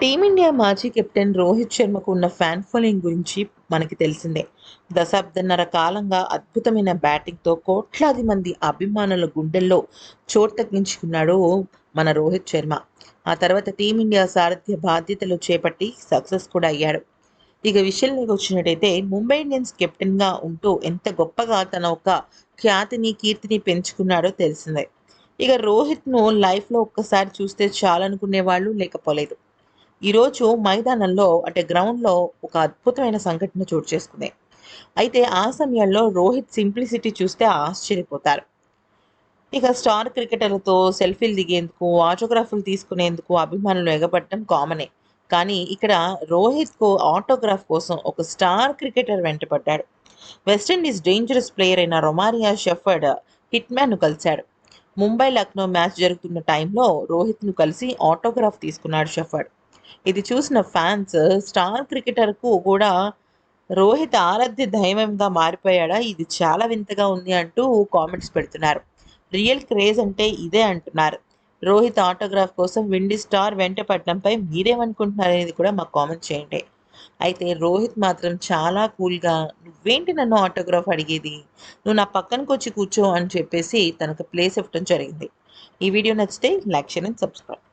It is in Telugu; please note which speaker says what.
Speaker 1: టీమిండియా మాజీ కెప్టెన్ రోహిత్ శర్మకు ఉన్న ఫ్యాన్ ఫాలోయింగ్ గురించి మనకి తెలిసిందే. దశాబ్దన్నర కాలంగా అద్భుతమైన బ్యాటింగ్తో కోట్లాది మంది అభిమానుల గుండెల్లో చోటు తగ్గించుకున్నాడు మన రోహిత్ శర్మ. ఆ తర్వాత టీమిండియా సారథ్య బాధ్యతలు చేపట్టి సక్సెస్ కూడా అయ్యాడు. ఇక విషయంలోకి వచ్చినట్టయితే ముంబై ఇండియన్స్ కెప్టెన్గా ఉంటూ ఎంత గొప్పగా తన ఒక ఖ్యాతిని కీర్తిని పెంచుకున్నాడో తెలిసిందే. ఇక రోహిత్ను లైఫ్లో ఒక్కసారి చూస్తే చాలనుకునే వాళ్ళు లేకపోలేదు. ఈరోజు మైదానంలో అంటే గ్రౌండ్లో ఒక అద్భుతమైన సంఘటన చోటు చేసుకుంది. అయితే ఆ సమయంలో రోహిత్ సింప్లిసిటీ చూస్తే ఆశ్చర్యపోతారు. ఇక స్టార్ క్రికెటర్లతో సెల్ఫీలు దిగేందుకు ఆటోగ్రాఫ్లు తీసుకునేందుకు అభిమానులు ఎగబడటం కామనే. కానీ ఇక్కడ రోహిత్కు ఆటోగ్రాఫ్ కోసం ఒక స్టార్ క్రికెటర్ వెంటపడ్డాడు. వెస్టిండీస్ డేంజరస్ ప్లేయర్ అయిన రొమారియా షెఫర్డ్ హిట్ మ్యాన్ను కలిశాడు. ముంబై లక్నో మ్యాచ్ జరుగుతున్న టైంలో రోహిత్ను కలిసి ఆటోగ్రాఫ్ తీసుకున్నాడు షెఫర్డ్. ఇది చూసిన ఫ్యాన్స్ స్టార్ క్రికెటర్కు కూడా రోహిత్ ఆరాధ్య దైవంగా మారిపోయాడా? ఇది చాలా వింతగా ఉంది అంటూ కామెంట్స్ పెడుతున్నారు. రియల్ క్రేజ్ అంటే ఇదే అంటున్నారు. రోహిత్ ఆటోగ్రాఫ్ కోసం విండీ స్టార్ వెంట పడడంపై మీరేమనుకుంటున్నారు అనేది కూడా మాకు కామెంట్ చేయండి. అయితే రోహిత్ మాత్రం చాలా కూల్గా నువ్వేంటి నన్ను ఆటోగ్రాఫ్ అడిగేది? నువ్వు నా పక్కనకు వచ్చి కూర్చో అని చెప్పేసి తనకు ప్లేస్ ఇవ్వడం జరిగింది. ఈ వీడియో నచ్చితే లైక్ చేయండి సబ్స్క్రైబ్